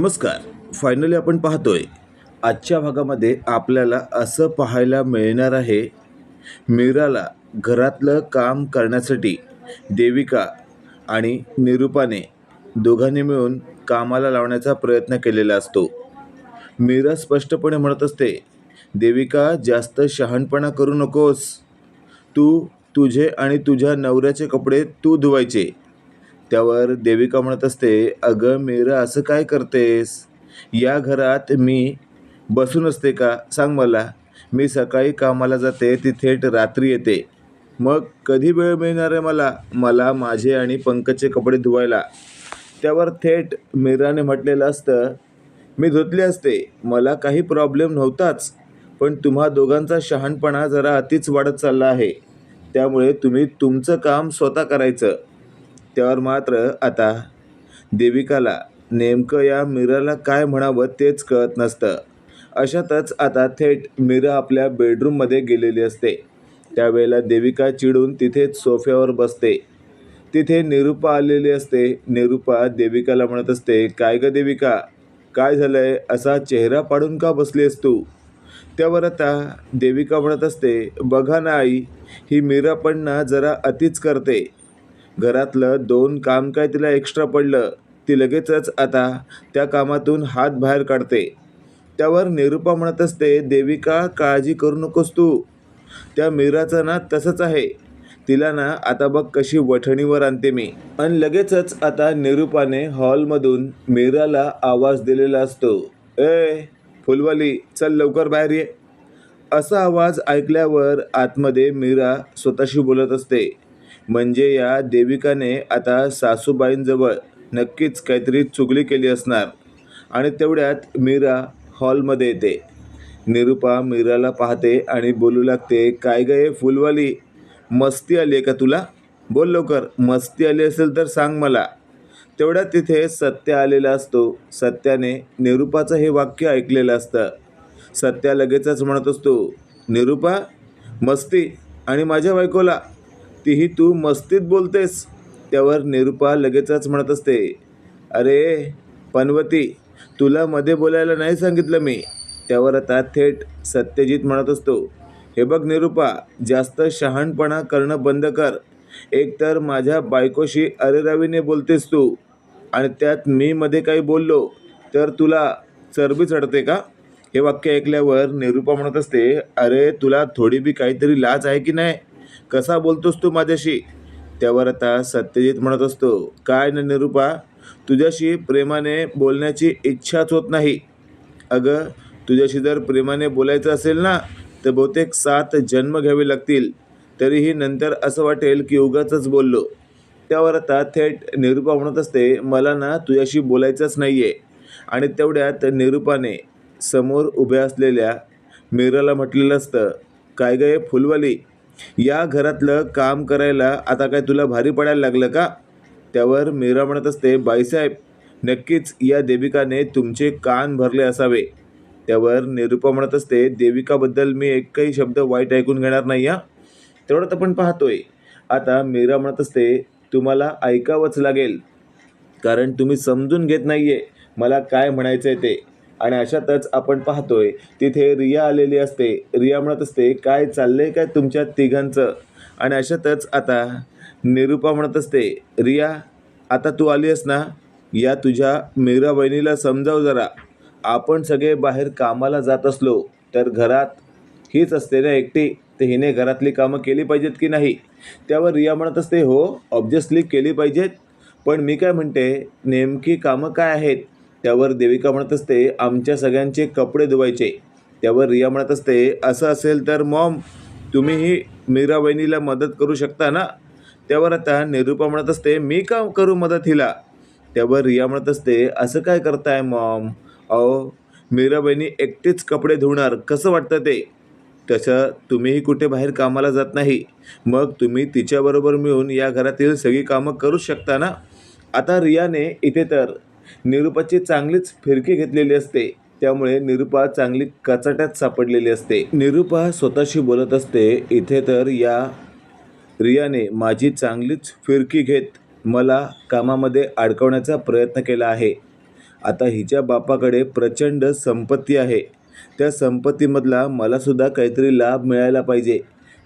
नमस्कार. फायनली आपण पाहतोय. आजच्या भागामध्ये आपल्याला असं पाहायला मिळणार आहे मीराला घरातलं काम करण्यासाठी देविका आणि निरूपाने दोघांनी मिळून कामाला लावण्याचा प्रयत्न केलेला असतो. मीरा स्पष्टपणे म्हणत असते देविका जास्त शहाणपणा करू नकोस. तू तुझे आणि तुझ्या नवऱ्याचे कपडे तू धुवायचे. त्यावर देविका म्हणत असते अगं मीरा असं काय करतेस? या घरात मी बसून असते का? सांग मला. मी सकाळी कामाला जाते ती थेट रात्री येते. मग कधी वेळ मिळणार आहे मला? मला माझे आणि पंकजचे कपडे धुवायला. त्यावर थेट मीराने म्हटलेलं असतं मी धुतले असते. मला काही प्रॉब्लेम नव्हताच पण तुम्हा दोघांचा शहाणपणा जरा अतिच वाढत चालला आहे. त्यामुळे तुम्ही तुमचं काम स्वतः करायचं. त्यावर मात्र आता देविकाला नेमकं या मीराला काय म्हणावं तेच कळत नसतं. अशातच आता थेट मीरा आपल्या बेडरूममध्ये गेलेली असते. त्यावेळेला देविका चिडून तिथेच सोफ्यावर बसते. तिथे निरूपा आलेली असते. निरूपा देविकाला म्हणत असते काय ग देविका? काय झालंय? असा चेहरा पाडून का बसलीस तू? त्यावर आता देविका म्हणत असते बघा ना आई ही मीरा पण ना जरा अतिच करते. घरातलं दोन काम काय तिला एक्स्ट्रा पडलं ती लगेचच आता त्या कामातून हात बाहेर काढते. त्यावर निरूपा म्हणत असते देविका काळजी करू नकोस तू. त्या मीराचं ना तसंच आहे. तिला ना आता बघ कशी वठणीवर आणते मी. आणि लगेचच आता निरूपाने हॉलमधून मीराला आवाज दिलेला असतो ए फुलवाली चल लवकर बाहेर ये. असा आवाज ऐकल्यावर आतमध्ये मीरा स्वतःशी बोलत असते. म्हणजे या देविकाने आता सासूबाईंजवळ नक्कीच काहीतरी चुगली केली असणार. आणि तेवढ्यात मीरा हॉलमध्ये येते. निरूपा मीराला पाहते आणि बोलू लागते काय गे फुलवाली? मस्ती आली आहे का तुला? बोल लवकर मस्ती आली असेल तर सांग मला. तेवढ्यात तिथे सत्य आलेला असतो. सत्याने निरूपाचं हे वाक्य ऐकलेलं असतं. सत्या लगेचच म्हणत असतो निरूपा मस्ती आणि माझ्या बायकोला तीही तू मस्तीत बोलतेस त्यावर निरुपा लगेचच म्हणत असते अरे पनवती तुला मध्ये बोलायला नाही सांगितलं मी. त्यावर आता थेट सत्यजित म्हणत असतो हे बघ निरुपा जास्त शहाणपणा करणं बंद कर. एकतर माझ्या बायकोशी अरेरावीने बोलतेस तू आणि त्यात मी मध्ये काही बोललो तर तुला चरबी चढते का? हे वाक्य ऐकल्यावर निरुपा म्हणत असते अरे तुला थोडी बी काहीतरी लाज आहे की नाही? कसा बोलतोस तू माझ्याशी? त्यावर आता सत्यजित म्हणत असतो काय ना निरूपा? तुझ्याशी प्रेमाने बोलण्याची इच्छाच होत नाही. अगं तुझ्याशी जर प्रेमाने बोलायचं असेल ना तर बहुतेक सात जन्म घ्यावे लागतील. तरीही नंतर असं वाटेल की उगाच बोललो. त्यावर आता थेट निरूपा म्हणत असते मला ना तुझ्याशी बोलायचंच नाही आहे आणि तेवढ्यात निरूपाने समोर उभ्या असलेल्या मीराला म्हटलेलं असतं काय गं फुलवाली? या घरातलं काम करायला आता काय तुला भारी पडायला लागलं का? त्यावर मीरा म्हणत असते बाईसाहेब नक्कीच या देविकाने तुमचे कान भरले असावे. त्यावर निरूपा म्हणत असते देविकाबद्दल मी एकही शब्द वाईट ऐकून घेणार नाही हा. तेवढं आपण पाहतोय. आता मीरा म्हणत असते तुम्हाला ऐकावंच लागेल कारण तुम्ही समजून घेत नाही आहे मला काय म्हणायचं आहे ते. आणि अशातच आपण पाहतोय तिथे रिया आलेली असते. रिया म्हणत असते काय चाललंय काय तुमच्या तिघांचं? आणि अशातच आता निरूपा म्हणत असते रिया आता तू आली आहेस ना? या तुझ्या मीरा बहिणीला समजाव जरा. आपण सगळे बाहेर कामाला जात असलो तर घरात हीच असते ना एकटी? तर हिने घरातली कामं केली पाहिजेत की नाही? त्यावर रिया म्हणत असते हो ऑब्वियसली केली पाहिजेत. पण मी काय म्हणते नेमकी कामं काय आहेत? त्यावर देविका म्हणत असते आमच्या सगळ्यांचे कपडे धुवायचे. त्यावर रिया म्हणत असते असं असेल तर मॉम तुम्हीही मीरा वहिनीला मदत करू शकता ना? त्यावर आता निरूपा म्हणत असते मी का करू मदत हिला? त्यावर रिया म्हणत असते असं काय करताय मॉम? अहो मीरा बहिणी एकटीच कपडे धुणार कसं वाटतं ते? तसं तुम्हीही कुठे बाहेर कामाला जात नाही मग तुम्ही तिच्याबरोबर मिळून या घरातील सगळी कामं करूच शकता ना? आता रियाने इथे तर निरूपाची चांगलीच फिरकी घेतलेली असते. त्यामुळे निरूपा चांगली कचाट्यात सापडलेली असते. निरूपा स्वतःशी बोलत असते इथे तर या रियाने माझी चांगलीच फिरकी घेत मला कामामध्ये अडकवण्याचा प्रयत्न केला आहे. आता हिच्या बापाकडे प्रचंड संपत्ती आहे. त्या संपत्तीमधला मलासुद्धा काहीतरी लाभ मिळायला पाहिजे.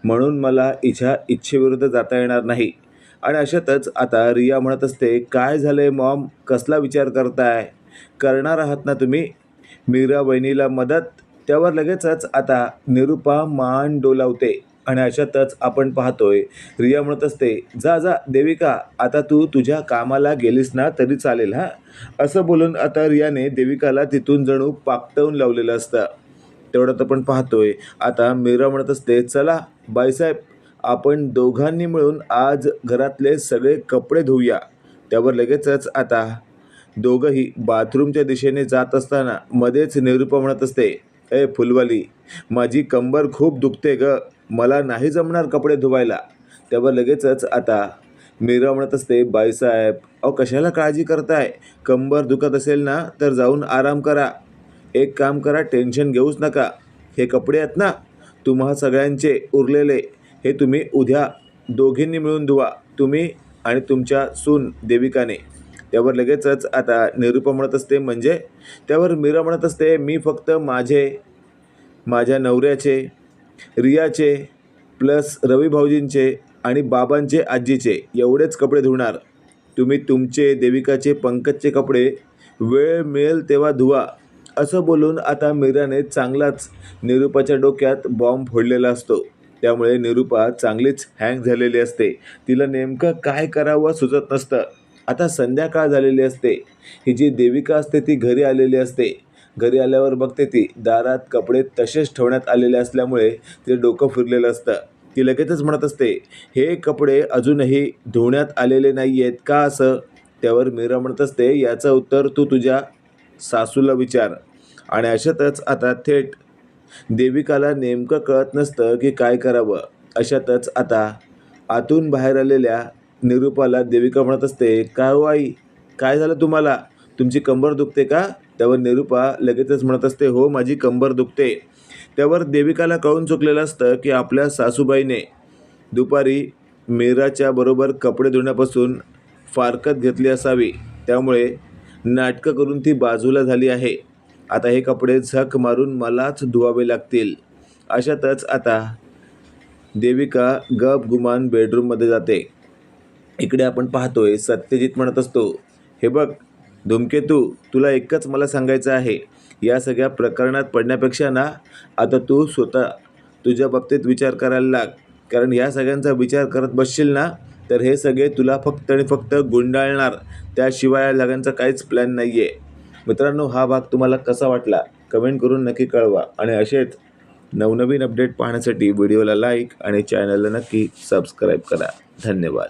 म्हणून मला हिच्या इच्छेविरुद्ध जाता येणार नाही. आणि अशातच आता रिया म्हणत असते काय झालं आहे मॉम? कसला विचार करताय? करणार आहात ना तुम्ही? मीरा वहिनीला मदत? त्यावर लगेचच आता निरुपा मान डोलावते आणि अशातच आपण पाहतोय रिया म्हणत असते जा जा देविका आता तू तुझ्या कामाला गेलीस ना तरी चालेल हां? असं बोलून आता रियाने देविकाला तिथून जणू पापटवून लावलेलं असतं. तेवढ्यात आपण पाहतोय आता मीरा म्हणत असते चला बाईसाहेब आपण दोघांनी मिळून आज घरातले सगळे कपडे धुऊया. त्यावर लगेचच आता दोघंही बाथरूमच्या दिशेने जात असताना मध्येच निरूपा म्हणत असते ए फुलवाली माझी कंबर खूप दुखते ग. मला नाही जमणार कपडे धुवायला. त्यावर लगेचच आता मीरा म्हणत असते बाईसाहेब अहो कशाला काळजी करताय? कंबर दुखत असेल ना तर जाऊन आराम करा. एक काम करा टेन्शन घेऊच नका. हे कपडे आहेत ना तुम्हा सगळ्यांचे उरलेले. हे तुम्ही उद्या दोघींनी मिळून धुवा तुम्ही आणि तुमच्या सून देविकाने. त्यावर लगेचच आता निरूपा म्हणत असते म्हणजे? त्यावर मीरा म्हणत असते मी फक्त माझे माझ्या नवऱ्याचे रियाचे प्लस रवी भाऊजींचे आणि बाबांचे आजीचे एवढेच कपडे धुणार. तुम्ही तुमचे देविकाचे पंकजचे कपडे वेळ मिळेल तेव्हा धुवा. असं बोलून आता मीराने चांगलाच निरूपाच्या डोक्यात बॉम्ब फोडलेला असतो. त्यामुळे निरूपा चांगलीच हँग झालेली असते. तिला नेमकं काय करावं सुचत नसतं. आता संध्याकाळ झालेली असते. ही जी देविका असते ती घरी आलेली असते. घरी आल्यावर बघते ती. दारात कपडे तसेच ठेवण्यात आलेले असल्यामुळे ते डोकं फिरलेलं असतं. ती लगेचच म्हणत असते हे कपडे अजूनही धुण्यात आलेले नाही आहेत का असं? त्यावर मीरा म्हणत असते याचं उत्तर तू तुझ्या सासूला विचार. आणि अशातच आता थेट देविकाला नेमकं कळत नसतं की काय करावं. अशातच आता आतून बाहेर आलेल्या निरूपाला देविका म्हणत असते काय हो आई? काय झालं तुम्हाला? तुमची कंबर दुखते का? त्यावर निरूपा लगेचच म्हणत असते हो माझी कंबर दुखते. त्यावर देविकाला कळून चुकलेलं असतं की आपल्या सासूबाईने दुपारी मीराच्या बरोबर कपडे धुण्यापासून फारकत घेतली असावी. त्यामुळे नाटकं करून ती बाजूला झाली आहे. आता हे कपडे झक मारून मलाच धुवावे लागतील. अशातच आता देविका गप गुमान बेडरूममध्ये जाते. इकडे आपण पाहतोय सत्यजित म्हणत असतो हे बघ धूमकेतू तुला एकच मला सांगायचं आहे. या सगळ्या प्रकरणात पडण्यापेक्षा ना आता तू स्वतः तुझ्या बाबतीत विचार करायला लाग. कारण या सगळ्यांचा विचार करत बसशील ना तर हे सगळे तुला फक्त आणि फक्त गुंडाळणार. त्याशिवाय या सगळ्यांचा काहीच प्लॅन नाही आहे मित्रांनो हा भाग तुम्हाला कसा वाटला? कमेंट करून नक्की कळवा. आणि असेच नवनवीन अपडेट पाहण्यासाठी व्हिडिओला लाईक आणि चॅनलला नक्की सबस्क्राईब करा. धन्यवाद.